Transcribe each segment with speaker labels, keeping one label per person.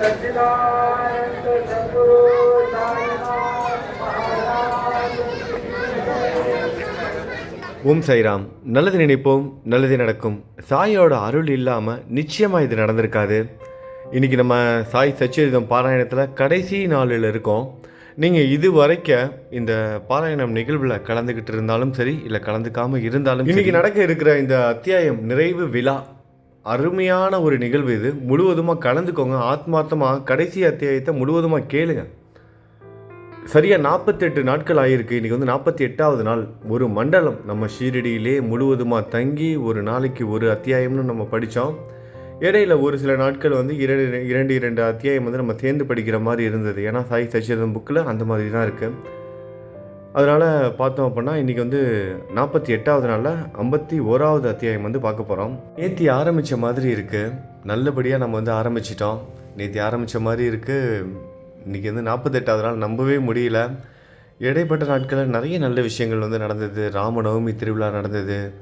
Speaker 1: सच्चिदानंद सद्गुरु साईनाथ महाराज
Speaker 2: ஓம் சைராம் நல்லது நினைப்போம் நல்லது நடக்கும் சாயோட அருள் இல்லாமல் நிச்சயமாக இது நடந்திருக்காது இன்றைக்கி நம்ம சாய் சச்சரிதம் பாராயணத்தில் கடைசி நாளில் இருக்கோம் நீங்கள் இது வரைக்க இந்த பாராயணம் நிகழ்வில் கலந்துக்கிட்டு இருந்தாலும் சரி இல்லை கலந்துக்காமல் இருந்தாலும் இன்றைக்கி நடக்க இருக்கிற இந்த அத்தியாயம் நிறைவு விழா அருமையான ஒரு நிகழ்வு இது. முழுவதுமாக கலந்துக்கோங்க. ஆத்மார்த்தமாக கடைசி அத்தியாயத்தை முழுவதுமாக கேளுங்க. சரியாக நாற்பத்தெட்டு நாட்கள் ஆகியிருக்கு இன்றைக்கி வந்து நாற்பத்தி எட்டாவது நாள். ஒரு மண்டலம். நம்ம ஷீரடியிலே முழுவதுமாக தங்கி ஒரு நாளைக்கு ஒரு அத்தியாயம்னு நம்ம படித்தோம் இடையில ஒரு சில நாட்கள் வந்து இரண்டு இரண்டு இரண்டு அத்தியாயம் வந்து நம்ம தேர்ந்து படிக்கிற மாதிரி இருந்தது. ஏன்னா சாய் சச்சிதம் புக்கில் அந்த மாதிரி தான் இருக்குது அதனால் பார்த்தோம் அப்படின்னா இன்றைக்கி வந்து நாற்பத்தி எட்டாவது நாளில் ஐம்பத்தி ஓராவது அத்தியாயம் வந்து பார்க்க போகிறோம் நேத்தி ஆரம்பித்த மாதிரி இருக்குது நல்லபடியாக நம்ம வந்து ஆரம்பிச்சிட்டோம். நேத்தி ஆரம்பித்த மாதிரி இருக்குது இன்றைக்கி வந்து நாற்பத்தெட்டாவது நாள். நம்பவே முடியல. இடைப்பட்ட நாட்களில் நிறைய நல்ல விஷயங்கள் வந்து நடந்தது. ராமநவமி திருவிழா நடந்தது.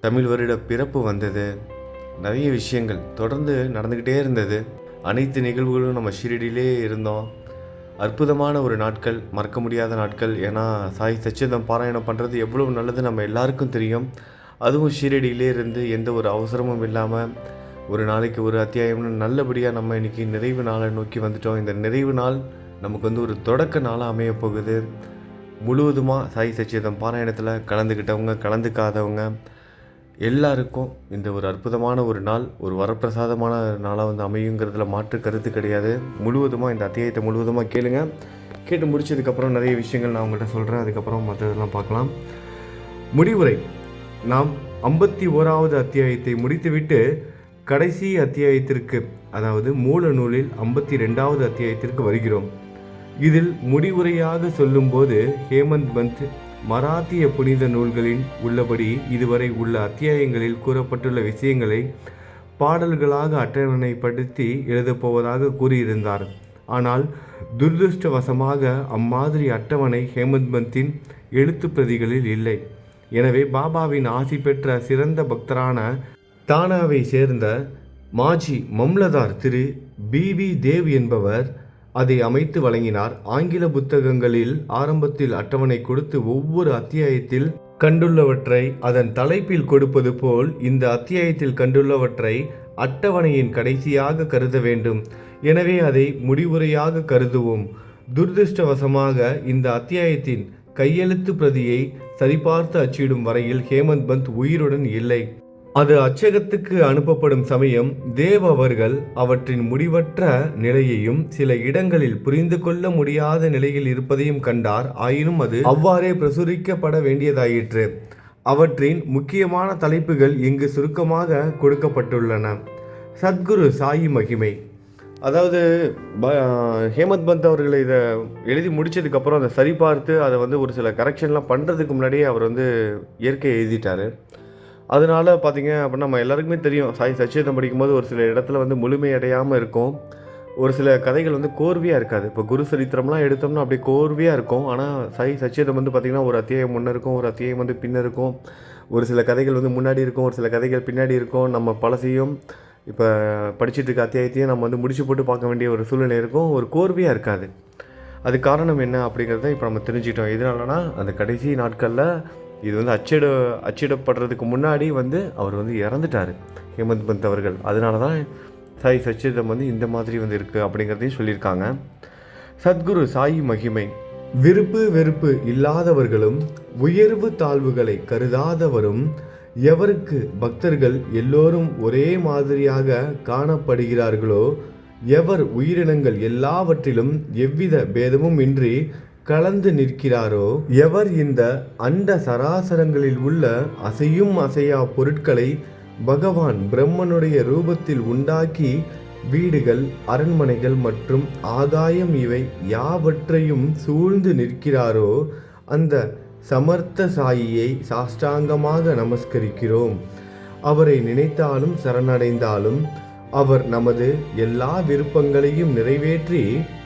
Speaker 2: தமிழ் வருட பிறப்பு வந்தது. நிறைய விஷயங்கள் தொடர்ந்து நடந்துக்கிட்டே இருந்தது. அனைத்து நிகழ்வுகளும் நம்ம ஷீரடியிலே இருந்தோம். அற்புதமான ஒரு நாட்கள் மறக்க முடியாத நாட்கள். ஏன்னா சாய் சச்சிதம் பாராயணம் பண்ணுறது எவ்வளோ நல்லது நம்ம எல்லாருக்கும் தெரியும். அதுவும் ஷீரடியிலே இருந்து எந்த ஒரு அவசரமும் இல்லாமல் ஒரு நாளைக்கு ஒரு அத்தியாயம்னு நல்லபடியாக நம்ம இன்றைக்கி நிறைவு நாளை நோக்கி வந்துட்டோம். இந்த நிறைவு நாள் நமக்கு வந்து ஒரு தொடக்க நாளாக அமைய போகுது. முழுவதுமாக சாய் சச்சிதம் பாராயணத்தில் கலந்துக்கிட்டவங்க கலந்துக்காதவங்க எல்லாருக்கும் இந்த ஒரு அற்புதமான ஒரு நாள் ஒரு வரப்பிரசாதமான நாளாக வந்து அமையுங்கிறதுல மாற்று கருத்து கிடையாது. முழுவதுமாக இந்த அத்தியாயத்தை முழுவதுமாக கேளுங்க. கேட்டு முடிச்சதுக்கப்புறம் நிறைய விஷயங்கள் நான் உங்கள்கிட்ட சொல்கிறேன் அதுக்கப்புறம் மற்றதெல்லாம் பார்க்கலாம். முடிவுரை. நாம் ஐம்பத்தி ஓராவது அத்தியாயத்தை முடித்துவிட்டு கடைசி அத்தியாயத்திற்கு அதாவது மூல நூலில் ஐம்பத்தி ரெண்டாவது அத்தியாயத்திற்கு வருகிறோம். இதில் முடிவுரையாக சொல்லும்போது ஹேமந்த் பந்த் மராத்திய புனித நூல்களின் உள்ளபடி இதுவரை உள்ள அத்தியாயங்களில் கூறப்பட்டுள்ள விஷயங்களை பாடல்களாக அட்டவணைப்படுத்தி எழுதப்போவதாக கூறியிருந்தார். ஆனால் துரதிருஷ்டவசமாக அம்மாதிரி அட்டவணை ஹேமந்த் பந்தின் பிரதிகளில் இல்லை. எனவே பாபாவின் ஆசி பெற்ற சிறந்த பக்தரான தானாவை சேர்ந்த மாஜி மம்லதார் திரு பி வி தேவ் என்பவர் அதை அமைத்து வழங்கினார். ஆங்கில புத்தகங்களில் ஆரம்பத்தில் அட்டவணை கொடுத்து ஒவ்வொரு அத்தியாயத்தில் கண்டுள்ளவற்றை அதன் தலைப்பில் கொடுப்பது போல் இந்த அத்தியாயத்தில் கண்டுள்ளவற்றை அட்டவணையின் கடைசியாக கருத வேண்டும். எனவே அதை முடிவுரையாக கருதுவோம். துரதிருஷ்டவசமாக இந்த அத்தியாயத்தின் கையெழுத்து பிரதியை சரிபார்த்து அச்சிடும் வரையில் ஹேமந்த் பந்த் உயிருடன் இல்லை. அது அச்சகத்துக்கு அனுப்பப்படும் சமயம் தேவ் அவர்கள் அவற்றின் முடிவற்ற நிலையையும் சில இடங்களில் புரிந்து கொள்ள முடியாத நிலையில் இருப்பதையும் கண்டார். ஆயினும் அது அவ்வாறே பிரசுரிக்கப்பட வேண்டியதாயிற்று. அவற்றின் முக்கியமான தலைப்புகள் இங்கு சுருக்கமாக கொடுக்கப்பட்டுள்ளன. சத்குரு சாயி மகிமை. அதாவது ப- ஹேமந்த் பந்த் அவர்கள் இதை எழுதி முடிச்சதுக்கப்புறம் அதை சரிபார்த்து அதை வந்து ஒரு சில கரெக்ஷன்லாம் பண்ணுறதுக்கு முன்னாடியே அவர் வந்து இயற்கை எழுதிட்டார். அதனால பார்த்திங்க அப்படின்னா நம்ம எல்லாருக்குமே தெரியும். சாய் சச்சிதம் படிக்கும்போது ஒரு சில இடத்துல வந்து முழுமையடையாமல் இருக்கும். ஒரு சில கதைகள் வந்து கோர்வையாக இருக்காது. இப்போ குரு சரித்திரம்லாம் எடுத்தோம்னா அப்படியே கோர்வையாக இருக்கும். ஆனால் சாய் சச்சிதம் வந்து பார்த்திங்கன்னா ஒரு அத்தியாயம் முன்னே இருக்கும் ஒரு அத்தியாயம் வந்து பின்ன இருக்கும். ஒரு சில கதைகள் வந்து முன்னாடி இருக்கும் ஒரு சில கதைகள் பின்னாடி இருக்கும். நம்ம பழசையும் இப்போ படிச்சுட்டு இருக்க அத்தியாயத்தையும் நம்ம வந்து முடிச்சு போட்டு பார்க்க வேண்டிய ஒரு சூழ்நிலை இருக்கும். ஒரு கோர்வையாக இருக்காது. அது காரணம் என்ன அப்படிங்கிறத இப்போ நம்ம தெரிஞ்சுக்கிட்டோம். எதனாலனா அந்த கடைசி நாட்களில் இது வந்து அச்சிட அச்சிடப்படுறதுக்கு முன்னாடி வந்து அவர் வந்து இறந்துட்டார் ஹேமந்த் பந்த் அவர்கள். அதனால தான் சாய் சச்சிதம் வந்து இந்த மாதிரி வந்து இருக்குது அப்படிங்கிறதையும் சொல்லியிருக்காங்க. சத்குரு சாயி மகிமை. விருப்பு வெறுப்பு இல்லாதவர்களும் உயர்வு தாழ்வுகளை கருதாதவரும் எவருக்கு பக்தர்கள் எல்லோரும் ஒரே மாதிரியாக காணப்படுகிறார்களோ எவர் உயிரினங்கள் எல்லாவற்றிலும் எவ்வித பேதமும் இன்றி கலந்து நிற்கிறாரோ? எவர் இந்த அண்ட சராசரங்களில் உள்ள அசையும் அசையா பொருட்களை பகவான் பிரம்மனுடைய ரூபத்தில் உண்டாக்கி வீடுகள் அரண்மனைகள் மற்றும் ஆகாயம் இவை யாவற்றையும் சூழ்ந்து நிற்கிறாரோ அந்த சமர்த்த சாயியை சாஷ்டாங்கமாக நமஸ்கரிக்கிறோம். அவரை நினைத்தாலும் சரணடைந்தாலும் அவர் நமது எல்லா விருப்பங்களையும் நிறைவேற்றி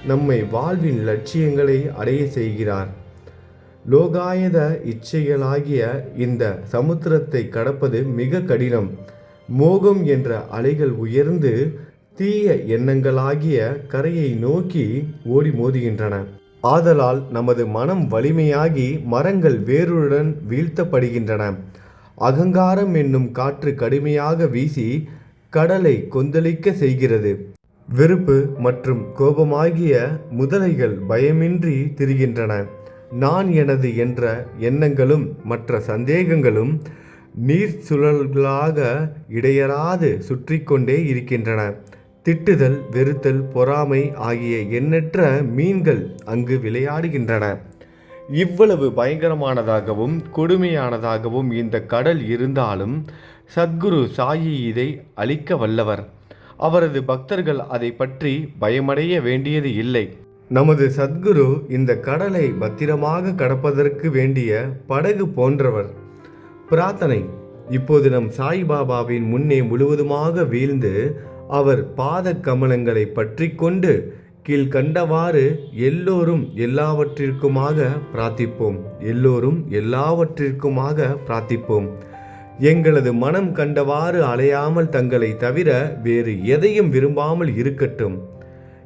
Speaker 2: நம்மை வாழ்வின் லட்சியங்களை அடைய செய்கிறார். லோகாயத இச்சைகளாகிய இந்த சமுத்திரத்தை கடப்பது மிக கடினம். மோகம் என்ற அலைகள் உயர்ந்து தீய எண்ணங்களாகிய கரையை நோக்கி ஓடி மோதுகின்றன. ஆதலால் நமது மனம் வலிமையாகி மரங்கள் வேருடன் வீழ்த்தப்படுகின்றன. அகங்காரம் என்னும் காற்று கடுமையாக வீசி கடலை கொந்தளிக்க செய்கிறது. வெறுப்பு மற்றும் கோபமாகிய முதலைகள் பயமின்றி திரிகின்றன. நான் எனது என்ற எண்ணங்களும் மற்ற சந்தேகங்களும் நீர் சுழல்களாக இடையறாது சுற்றி கொண்டே இருக்கின்றன. திட்டுதல் வெறுத்தல் பொறாமை ஆகிய எண்ணற்ற மீன்கள் அங்கு விளையாடுகின்றன. இவ்வளவு பயங்கரமானதாகவும் கொடுமையானதாகவும் இந்த கடல் இருந்தாலும் சத்குரு சாயி இதை அழிக்க வல்லவர். அவரது பக்தர்கள் அதை பற்றி பயமடைய வேண்டியது இல்லை. நமது சத்குரு இந்த கடலை பத்திரமாக கடப்பதற்கு வேண்டிய படகு போன்றவர். பிரார்த்தனை இப்போது நம் சாய்பாபாவின் முன்னே முழுவதுமாக வீழ்ந்து அவர் பாத கமலங்களை பற்றி கொண்டு கீழ்கண்டவாறு எல்லோரும் எல்லாவற்றிற்குமாக பிரார்த்திப்போம். எல்லோரும் எல்லாவற்றிற்குமாக பிரார்த்திப்போம். எங்களது மனம் கண்டவாறு அலையாமல் தங்களை தவிர வேறு எதையும் விரும்பாமல் இருக்கட்டும்.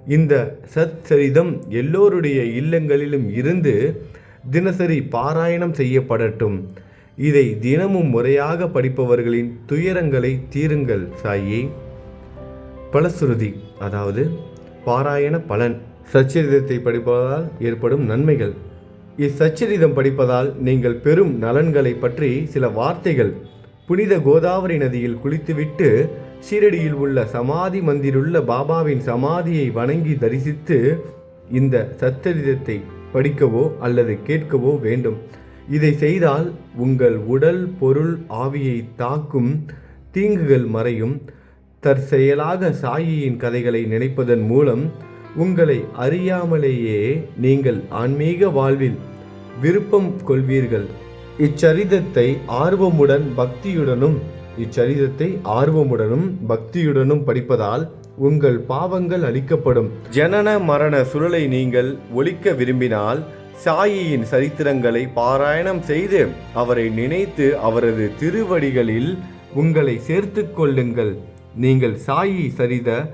Speaker 2: இந்த சச்சரிதம் எல்லோருடைய இல்லங்களிலும் இருந்து தினசரி பாராயணம் செய்யப்படட்டும். இதை தினமும் முறையாக படிப்பவர்களின் துயரங்களை தீருங்கள் சாயே பலசுருதி அதாவது பாராயண பலன். சச்சரிதத்தை படிப்பதால் ஏற்படும் நன்மைகள். இச்சச்சரிதம் படிப்பதால் நீங்கள் பெறும் நலன்களை பற்றி சில வார்த்தைகள். புனித கோதாவரி நதியில் குளித்துவிட்டு ஷீரடியில் உள்ள சமாதி மந்திருள்ள பாபாவின் சமாதியை வணங்கி தரிசித்து இந்த சச்சரிதத்தை படிக்கவோ அல்லது கேட்கவோ வேண்டும். இதை செய்தால் உங்கள் உடல் பொருள் ஆவியை தாக்கும் தீங்குகள் மறையும். தற்செயலாக சாயியின் கதைகளை நினைப்பதன் மூலம் உங்களை அறியாமலேயே நீங்கள் ஆன்மீக வாழ்வில் விருப்பம் கொள்வீர்கள். இச்சரிதத்தை ஆர்வமுடன் பக்தியுடனும் இச்சரிதத்தை ஆர்வமுடனும் பக்தியுடனும் படிப்பதால் உங்கள் பாவங்கள் அளிக்கப்படும் ஜனன மரண சுழலை நீங்கள் ஒழிக்க விரும்பினால் சாயியின் சரித்திரங்களை பாராயணம் செய்து அவரை நினைத்து அவரது திருவடிகளில் உங்களை சேர்த்து கொள்ளுங்கள். நீங்கள் சாயி சரித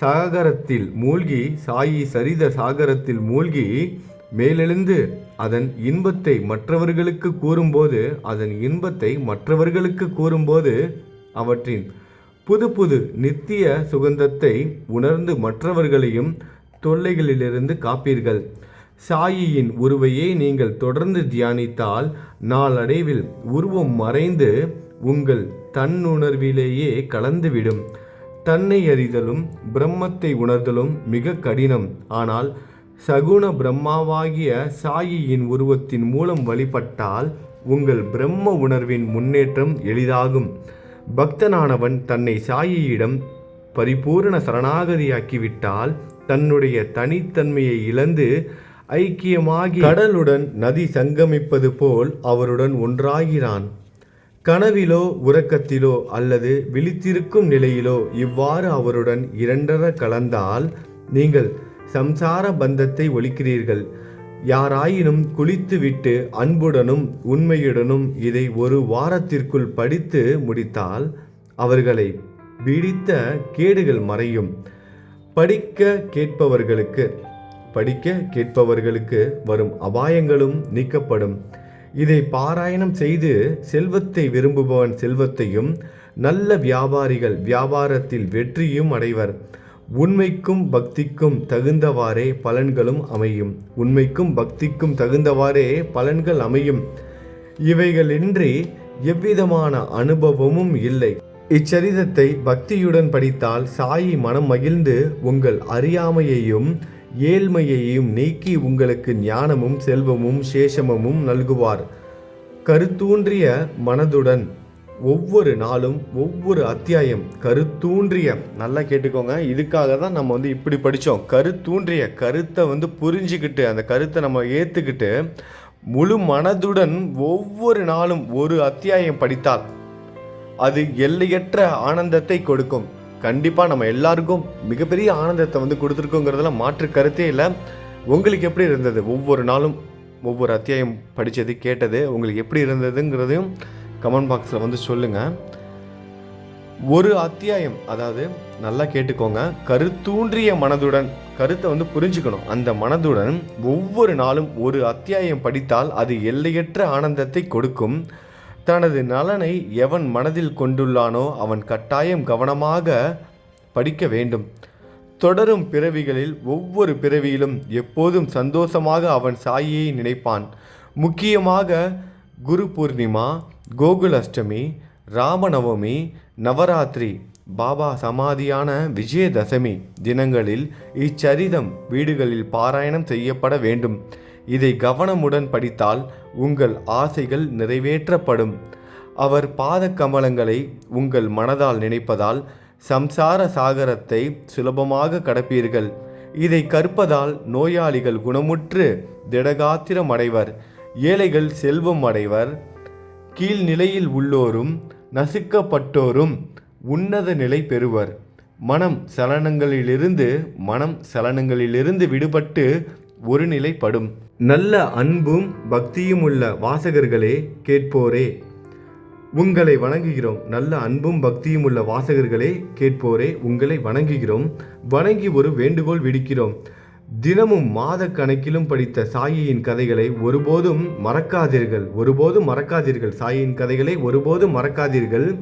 Speaker 2: சாகரத்தில் மூழ்கி சாயி சரித சாகரத்தில் மூழ்கி மேலெழுந்து அதன் இன்பத்தை மற்றவர்களுக்கு கூறும்போது அதன் இன்பத்தை மற்றவர்களுக்கு கூறும்போது அவற்றின் புது புது நித்திய சுகந்தத்தை உணர்ந்து மற்றவர்களையும் தொல்லைகளிலிருந்து காப்பீர்கள். சாயியின் உருவையே நீங்கள் தொடர்ந்து தியானித்தால் நாளடைவில் உருவம் மறைந்து உங்கள் தன்னுணர்விலேயே கலந்துவிடும். தன்னை அறிதலும் பிரம்மத்தை உணர்தலும் மிக கடினம். ஆனால் சகுண பிரம்மாவாகிய சாயியின் உருவத்தின் மூலம் வழிபட்டால் உங்கள் பிரம்ம உணர்வின் முன்னேற்றம் எளிதாகும். பக்தனானவன் தன்னை சாயியிடம் பரிபூரண சரணாகதியாக்கிவிட்டால் தன்னுடைய தனித்தன்மையை இழந்து ஐக்கியமாகி கடலுடன் நதி சங்கமிப்பது போல் அவருடன் ஒன்றாகிறான். கனவிலோ உறக்கத்திலோ அல்லது விழித்திருக்கும் நிலையிலோ இவ்வாறு அவருடன் இரண்டர கலந்தால் நீங்கள் சம்சார பந்தத்தை ஒழிக்கிறீர்கள். யாராயினும் குளித்துவிட்டு அன்புடனும் உண்மையுடனும் இதை ஒரு வாரத்திற்குள் படித்து முடித்தால் அவர்களை பீடித்த கேடுகள் மறையும். படிக்க கேட்பவர்களுக்கு படிக்க கேட்பவர்களுக்கு வரும் அபாயங்களும் நீக்கப்படும். இதை பாராயணம் செய்து செல்வத்தை விரும்புபவன் செல்வத்தையும் நல்ல வியாபாரிகள் வியாபாரத்தில் வெற்றியும் அடைவர். உண்மைக்கும் பக்திக்கும் தகுந்தவாறே பலன்களும் அமையும். உண்மைக்கும் பக்திக்கும் தகுந்தவாறே பலன்கள் அமையும். இவைகளின்றி எவ்விதமான அனுபவமும் இல்லை. இச்சரிதத்தை பக்தியுடன் படித்தால் சாயி மனம் மகிழ்ந்து உங்கள் அறியாமையையும் ஏழ்மையையும் நீக்கி உங்களுக்கு ஞானமும் செல்வமும் சேஷமமும் நல்குவார். கருத்தூன்றிய மனதுடன் ஒவ்வொரு நாளும் ஒவ்வொரு அத்தியாயம் கருத்தூன்றிய நல்லா கேட்டுக்கோங்க. இதுக்காக தான் நம்ம வந்து இப்படி படித்தோம் கருத்தூன்றிய கருத்தை வந்து புரிஞ்சுக்கிட்டு அந்த கருத்தை நம்ம ஏற்றுக்கிட்டு முழு மனதுடன் ஒவ்வொரு நாளும் ஒரு அத்தியாயம் படித்தால் அது எல்லையற்ற ஆனந்தத்தை கொடுக்கும். கண்டிப்பாக நம்ம எல்லாருக்கும் மிகப்பெரிய ஆனந்தத்தை வந்து கொடுத்துருக்கோங்கிறதுல மாற்று கருத்தே இல்லை. உங்களுக்கு எப்படி இருந்தது? ஒவ்வொரு நாளும் ஒவ்வொரு அத்தியாயம் படித்தது கேட்டது உங்களுக்கு எப்படி இருந்ததுங்கிறதையும் கமெண்ட் பாக்ஸில் வந்து சொல்லுங்கள் ஒரு அத்தியாயம் அதாவது நல்லா கேட்டுக்கோங்க. கருத்தூன்றிய மனதுடன் கருத்தை வந்து புரிஞ்சுக்கணும். அந்த மனதுடன் ஒவ்வொரு நாளும் ஒரு அத்தியாயம் படித்தால் அது எல்லையற்ற ஆனந்தத்தை கொடுக்கும். தனது நலனை எவன் மனதில் கொண்டுள்ளானோ அவன் கட்டாயம் கவனமாக படிக்க வேண்டும். தொடரும் பிறவிகளில் ஒவ்வொரு பிறவியிலும் எப்போதும் சந்தோஷமாக அவன் சாயியை நினைப்பான். முக்கியமாக குரு பூர்ணிமா கோகுலாஷ்டமி ராமநவமி நவராத்திரி பாபா சமாதியான விஜயதசமி தினங்களில் இச்சரிதம் வீடுகளில் பாராயணம் செய்யப்பட வேண்டும். இதை கவனமுடன் படித்தால் உங்கள் ஆசைகள் நிறைவேற்றப்படும். அவர் பாத கமலங்களை உங்கள் மனதால் நினைப்பதால் சம்சார சாகரத்தை சுலபமாக கடப்பீர்கள். இதை கற்பதால் நோயாளிகள் குணமுற்று திடகாத்திரம் அடைவர் ஏழைகள் செல்வம் அடைவர். கீழ்நிலையில் உள்ளோரும் நசுக்கப்பட்டோரும் உன்னத நிலை பெறுவர். மனம் சலனங்களிலிருந்து மனம் சலனங்களிலிருந்து விடுபட்டு ஒரு நிலைப்படும் நல்ல அன்பும் பக்தியும் உள்ள வாசகர்களே கேட்போரே. உங்களை வணங்குகிறோம். நல்ல அன்பும் பக்தியும் உள்ள வாசகர்களே கேட்போரே. உங்களை வணங்குகிறோம். வணங்கி ஒரு வேண்டுகோள் விடுக்கிறோம். தினமும் மாத கணக்கிலும் படித்த சாயியின் கதைகளை ஒருபோதும் மறக்காதீர்கள். ஒருபோதும் மறக்காதீர்கள். சாயியின் கதைகளை ஒருபோதும் மறக்காதீர்கள்.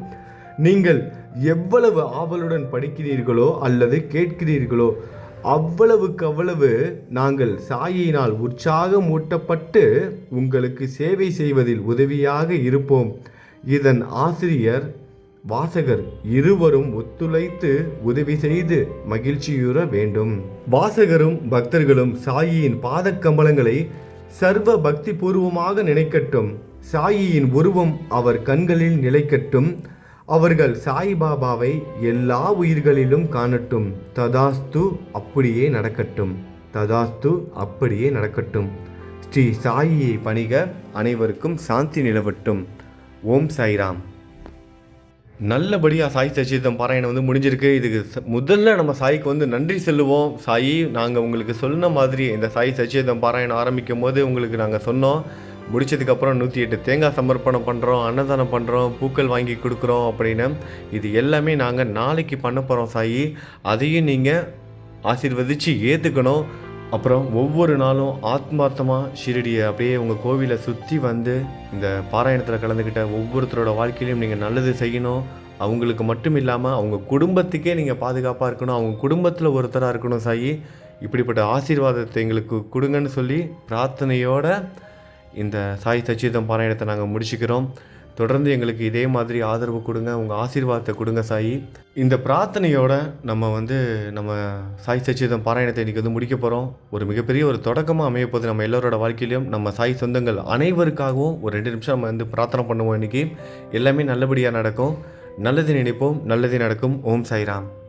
Speaker 2: நீங்கள் எவ்வளவு ஆவலுடன் படிக்கிறீர்களோ அல்லது கேட்கிறீர்களோ அவ்வளவுக்கு அவ்வளவு நாங்கள் சாயியினால் உற்சாகம் ஊட்டப்பட்டு உங்களுக்கு சேவை செய்வதில் உதவியாக இருப்போம். இதன் ஆசிரியர் வாசகர் இருவரும் ஒத்துழைத்து உதவி செய்து மகிழ்ச்சியுற வேண்டும். வாசகரும் பக்தர்களும் சாயியின் பாதக்கம்பளங்களை சர்வ பக்தி பூர்வமாக நினைக்கட்டும். சாயியின் உருவம் அவர் கண்களில் நிலைக்கட்டும். அவர்கள் சாய்பாபாவை எல்லா உயிர்களிலும் காணட்டும். ததாஸ்து அப்படியே நடக்கட்டும். ததாஸ்து அப்படியே நடக்கட்டும். ஸ்ரீ சாயியை பணிக அனைவருக்கும் சாந்தி நிலவட்டும். ஓம் சாய்ராம். நல்லபடியாக சாய் சச்சிதம் பாராயணம் வந்து முடிஞ்சிருக்கு. இதுக்கு முதல்ல நம்ம சாய்க்கு வந்து நன்றி சொல்லுவோம். சாயி நாங்கள் உங்களுக்கு சொன்ன மாதிரி இந்த சாய் சச்சிதம் பாராயணம் ஆரம்பிக்கும் போது உங்களுக்கு நாங்கள் சொன்னோம். முடிச்சதுக்கப்புறம் நூற்றி எட்டு தேங்காய் சமர்ப்பணம் பண்ணுறோம் அன்னதானம் பண்ணுறோம் பூக்கள் வாங்கி கொடுக்குறோம் அப்படின்னு. இது எல்லாமே நாங்கள் நாளைக்கு பண்ண போகிறோம் சாயி. அதையும் நீங்கள் ஆசீர்வதித்து ஏற்றுக்கணும் அப்புறம் ஒவ்வொரு நாளும் ஆத்மார்த்தமாக ஷிரடியை அப்படியே உங்கள் கோவிலை சுற்றி வந்து இந்த பாராயணத்தில் கலந்துக்கிட்ட ஒவ்வொருத்தரோட வாழ்க்கையிலையும் நீங்கள் நல்லது செய்யணும். அவங்களுக்கு மட்டும் இல்லாமல் அவங்க குடும்பத்துக்கே நீங்கள் பாதுகாப்பாக இருக்கணும். அவங்க குடும்பத்தில் ஒருத்தராக இருக்கணும் சாயி. இப்படிப்பட்ட ஆசீர்வாதத்தை எங்களுக்கு கொடுங்கன்னு சொல்லி பிரார்த்தனையோட இந்த சாய் சச்சிதம் பாராயணத்தை நாங்கள் முடிச்சுக்கிறோம். தொடர்ந்து எங்களுக்கு இதே மாதிரி ஆதரவு கொடுங்க உங்கள் ஆசீர்வாதத்தை கொடுங்க சாயி. இந்த பிரார்த்தனையோட நம்ம வந்து நம்ம சாய் சச்சிதம் பாராயணத்தை இன்றைக்கி வந்து முடிக்க போகிறோம் ஒரு மிகப்பெரிய ஒரு தொடக்கமாக அமையப்போது நம்ம எல்லோரோட வாழ்க்கையிலையும் நம்ம சாய் சொந்தங்கள் அனைவருக்காகவும் ஒரு ரெண்டு நிமிஷம் நம்ம வந்து பிரார்த்தனை பண்ணுவோம் இன்றைக்கி எல்லாமே நல்லபடியாக நடக்கும். நல்லது நினைப்போம் நல்லது நடக்கும். ஓம் சாய்ராம்.